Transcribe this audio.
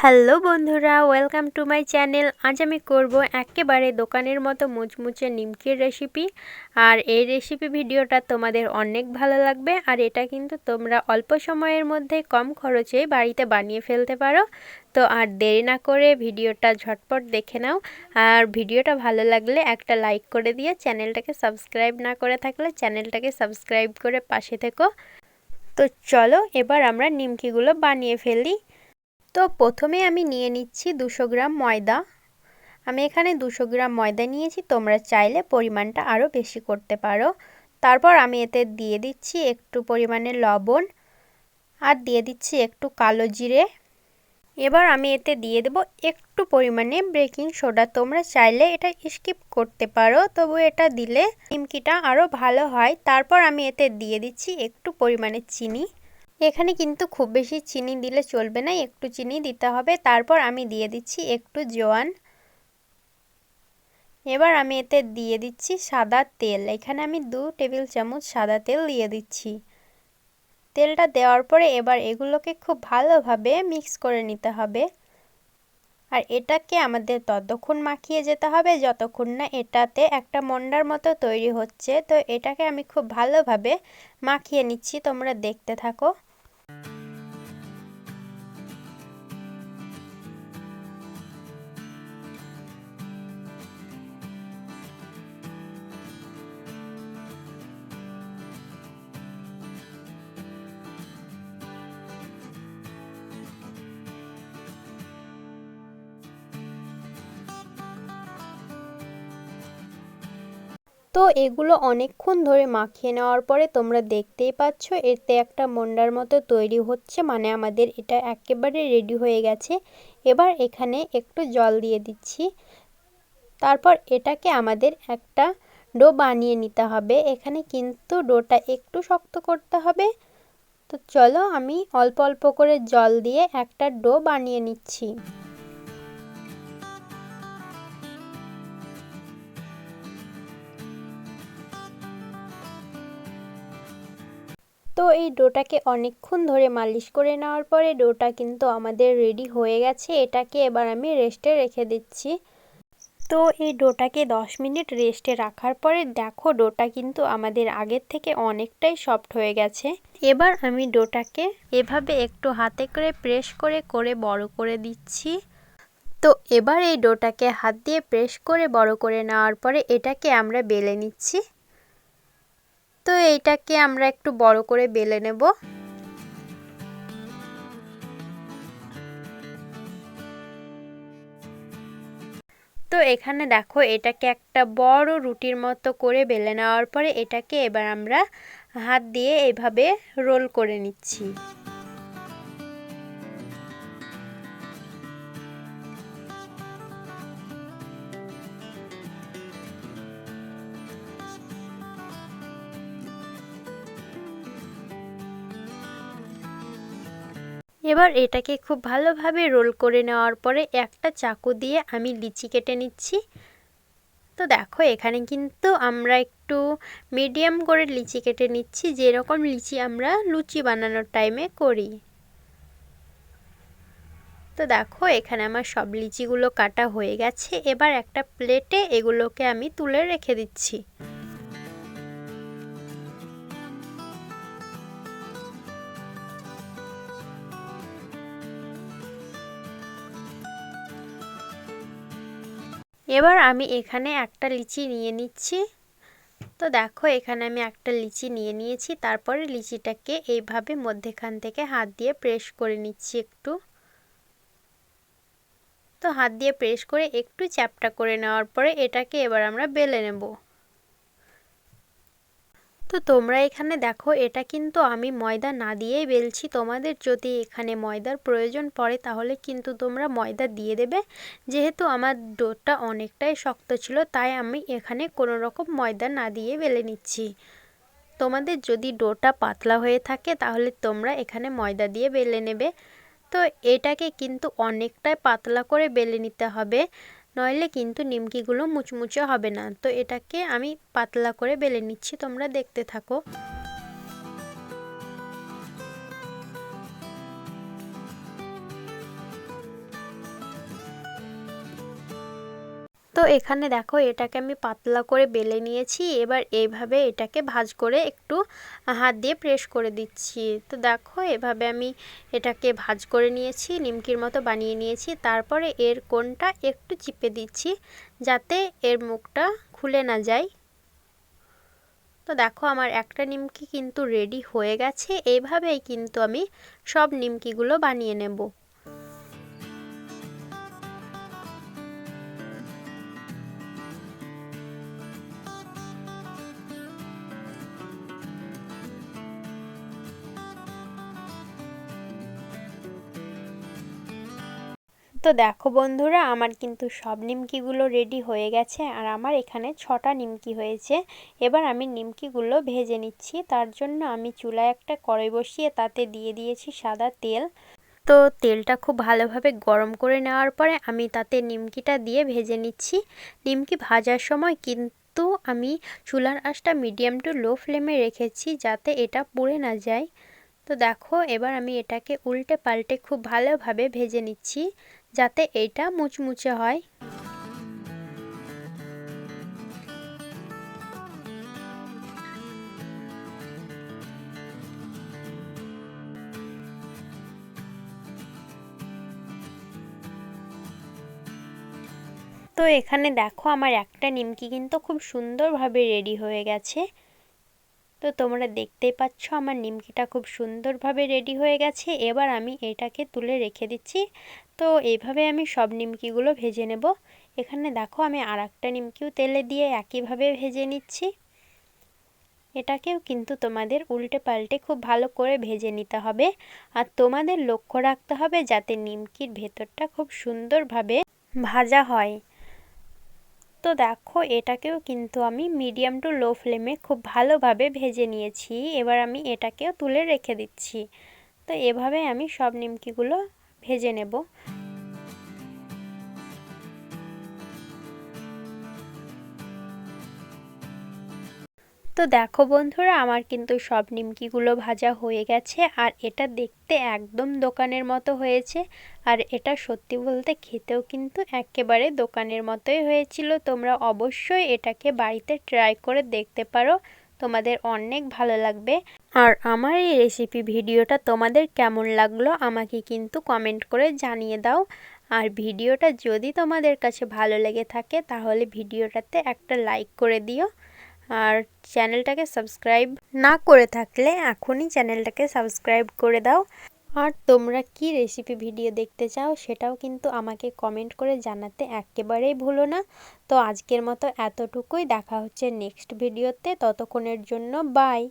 Hello বন্ধুরা welcome to my channel আজ আমি করব একেবারে দোকানের মতো মুচমুচে নিমকির রেসিপি আর এই রেসিপি ভিডিওটা তোমাদের অনেক ভালো লাগবে। আর এটা কিন্তু তোমরা অল্প সময়ের মধ্যে কম খরচে বাড়িতে বানিয়ে ফেলতে পারো। তো আর দেরি না করে ভিডিওটা ঝটপট দেখে নাও। আর ভিডিওটা ভালো লাগলে একটা লাইক করে দিয়ে চ্যানেলটাকে সাবস্ক্রাইব না করে থাকলে চ্যানেলটাকে সাবস্ক্রাইব করে পাশে থেকো। তো চলো, এবার আমরা নিমকিগুলো বানিয়ে ফেলি। তো প্রথমে আমি নিয়ে নিচ্ছি দুশো গ্রাম ময়দা। আমি এখানে দুশো গ্রাম ময়দা নিয়েছি, তোমরা চাইলে পরিমাণটা আরও বেশি করতে পারো। তারপর আমি এতে দিয়ে দিচ্ছি একটু পরিমাণে লবণ আর দিয়ে দিচ্ছি একটু কালো জিরে। এবার আমি এতে দিয়ে দেব একটু পরিমাণে বেকিং সোডা। তোমরা চাইলে এটা স্কিপ করতে পারো, তবু এটা দিলে নিমকিটা আরও ভালো হয়। তারপর আমি এতে দিয়ে দিচ্ছি একটু পরিমাণে চিনি। এখানে কিন্তু খুব বেশি চিনি দিলে চলবে না, একটু চিনি দিতে হবে। তারপর আমি দিয়ে দিচ্ছি একটু জোয়ান। এবার আমি এতে দিয়ে দিচ্ছি সাদা তেল। এখানে আমি দু টেবিল চামচ সাদা তেল দিয়ে দিচ্ছি। তেলটা দেওয়ার পরে এবার এগুলোকে খুব ভালোভাবে মিক্স করে নিতে হবে। আর এটাকে আমাদের ততক্ষণ মাখিয়ে যেতে হবে, যতক্ষণ না এটাতে একটা মন্ডার মতো তৈরি হচ্ছে। তো এটাকে আমি খুব ভালোভাবে মাখিয়ে নিচ্ছি, তোমরা দেখতে থাকো। তো এগুলো অনেকক্ষণ ধরে মাখিয়ে নেওয়ার পরে তোমরা দেখতেই পাচ্ছ এতে একটা মন্ডার মতো তৈরি হচ্ছে মানে আমাদের এটা একেবারে রেডি হয়ে গেছে। এবার এখানে একটু জল দিয়ে দিচ্ছি। তারপর এটাকে আমাদের একটা ডো বানিয়ে নিতে হবে। এখানে কিন্তু ডোটা একটু শক্ত করতে হবে। তো চলো আমি অল্প অল্প করে জল দিয়ে একটা ডো বানিয়ে নিচ্ছি। তো এই ডোটাকে অনেকক্ষণ ধরে মালিশ করে নেওয়ার পরে ডোটা কিন্তু আমাদের রেডি হয়ে গেছে। এটাকে এবার আমি রেস্টে রেখে দিচ্ছি। তো এই ডোটাকে 10 মিনিট রেস্টে রাখার পরে দেখো ডোটা কিন্তু আমাদের আগের থেকে অনেকটাই সফট হয়ে গেছে। এবার আমি ডোটাকে এভাবে একটু হাতে করে প্রেস করে করে বড় করে দিচ্ছি। তো এবার এই ডোটাকে হাত দিয়ে প্রেস করে বড় করে নেওয়ার পরে এটাকে আমরা বেলে নিচ্ছি। তো এইটাকে আমরা একটু বড় করে বেলে নেব। তো এখানে দেখো এটাকে একটা বড় রুটির মতো করে বেলে নেওয়ার পরে এটাকে এবার আমরা হাত দিয়ে এভাবে রোল করে নিচ্ছি। এবার এটাকে খুব ভালোভাবে রোল করে নেওয়ার পরে একটা চাকু দিয়ে আমি লিচি কেটে নিচ্ছি। তো দেখো, এখানে কিন্তু আমরা একটু মিডিয়াম করে লিচি কেটে নিচ্ছি, যেরকম লিচি আমরা লুচি বানানোর টাইমে করি। তো দেখো, এখানে আমার সব লিচিগুলো কাটা হয়ে গেছে। এবার একটা প্লেটে এগুলোকে আমি তুলে রেখে দিচ্ছি। এবার আমি এখানে একটা লিচি নিয়ে নিচ্ছি। তো দেখো, এখানে আমি একটা লিচি নিয়ে নিয়েছি। তারপরে লিচিটাকে এইভাবে মধ্যেখান থেকে হাত দিয়ে প্রেস করে নিচ্ছি একটু। তো হাত দিয়ে প্রেস করে একটু চ্যাপটা করে নেওয়ার পরে এটাকে এবার আমরা বেলে নেব। তো তোমরা এখানে দেখো, এটা কিন্তু আমি ময়দা না দিয়েই বেলছি। তোমাদের যদি এখানে ময়দার প্রয়োজন পড়ে, তাহলে কিন্তু তোমরা ময়দা দিয়ে দেবে। যেহেতু আমার ডোটা অনেকটাই শক্ত ছিল, তাই আমি এখানে কোনো রকম ময়দা না দিয়ে বেলে নিচ্ছি। তোমাদের যদি ডোটা পাতলা হয়ে থাকে, তাহলে তোমরা এখানে ময়দা দিয়ে বেলে নেবে। তো এটাকে কিন্তু অনেকটাই পাতলা করে বেলে নিতে হবে। নইলে কিন্তু নিমকিগুলো মুচমুচে হবে না। তো এটাকে আমি পাতলা করে বেলে নিচ্ছি, তোমরা দেখতে থাকো। তো এখানে দেখো এটাকে আমি পাতলা করে বেলে নিয়েছি। এবার এইভাবে এটাকে ভাজ করে একটু হাত দিয়ে প্রেস করে দিচ্ছি। তো দেখো এভাবে আমি এটাকে ভাজ করে নিয়েছি, নিমকির মতো বানিয়ে নিয়েছি। তারপরে এর কোনটা একটু চিপে দিচ্ছি যাতে এর মুখটা খুলে না যায়। তো দেখো আমার একটা নিমকি কিন্তু রেডি হয়ে গেছে। এইভাবেই কিন্তু আমি সব নিমকিগুলো বানিয়ে নেব। তো দেখো বন্ধুরা, আমার কিন্তু সব নিমকিগুলো রেডি হয়ে গেছে আর আমার এখানে ছটা নিমকি হয়েছে। এবার আমি নিমকিগুলো ভেজে নিচ্ছি। তার জন্য আমি চুলায় একটা কড়াই বসিয়ে তাতে দিয়ে দিয়েছি সাদা তেল। তো তেলটা খুব ভালোভাবে গরম করে নেওয়ার পরে আমি তাতে নিমকিটা দিয়ে ভেজে নিচ্ছি। নিমকি ভাজার সময় কিন্তু আমি চুলার আঁচটা মিডিয়াম টু লো ফ্লেমে রেখেছি যাতে এটা পুড়ে না যায়। তো দেখো, এবার আমি এটাকে উল্টে পাল্টে খুব ভালোভাবে ভেজে নিচ্ছি। যাতে এইটা মুচমুচে হয়। তো এখানে দেখো আমার একটা নিমকি কিন্তু খুব সুন্দরভাবে রেডি হয়ে গেছে। তো তোমরা দেখতেই পাচ্ছ আমার নিমকিটা খুব সুন্দরভাবে রেডি হয়ে গেছে। এবার আমি এটাকে তুলে রেখে দিচ্ছি। তো এইভাবে আমি সব নিমকিগুলো ভেজে নেব। এখানে দেখো আমি আর একটা নিমকিও তেলে দিয়ে একইভাবে ভেজে নিচ্ছি। এটাকেও কিন্তু তোমাদের উল্টে পাল্টে খুব ভালো করে ভেজে নিতে হবে। আর তোমাদের লক্ষ্য রাখতে হবে যাতে নিমকির ভেতরটা খুব সুন্দরভাবে ভাজা হয়। তো দেখো এটাকেও কিন্তু আমি মিডিয়াম টু লো ফ্লেমে খুব ভালোভাবে ভেজে নিয়েছি। এবার আমি এটাকেও তুলে রেখে দিচ্ছি। তো এভাবে আমি সব নিমকিগুলো ভেজে নেব। তো দেখো বন্ধুরা, আমার কিন্তু সব নিমকিগুলো ভাজা হয়ে গেছে, আর এটা দেখতে একদম দোকানের মতো হয়েছে, আর এটা সত্যি বলতে খেতেও কিন্তু একেবারে দোকানের মতোই হয়েছিল। তোমরা অবশ্যই এটাকে বাড়িতে ট্রাই করে দেখতে পারো। তোমাদের অনেক ভালো লাগবে। আর আমার এই রেসিপি ভিডিওটা তোমাদের কেমন লাগল আমাকে কিন্তু কমেন্ট করে জানিয়ে দাও। আর ভিডিওটা যদি তোমাদের কাছে ভালো লেগে থাকে তাহলে ভিডিওটাতে একটা লাইক করে দিও। আর চ্যানেলটাকে সাবস্ক্রাইব না করে থাকলে এখনই চ্যানেলটাকে সাবস্ক্রাইব করে দাও। আর তোমরা কি রেসিপি ভিডিও দেখতে চাও সেটাও কিন্তু আমাকে কমেন্ট করে জানাতে একেবারেই ভুলো না। তো আজকের মতো এতটুকুই, দেখা হচ্ছে নেক্সট ভিডিওতে ততক্ষণের জন্য বাই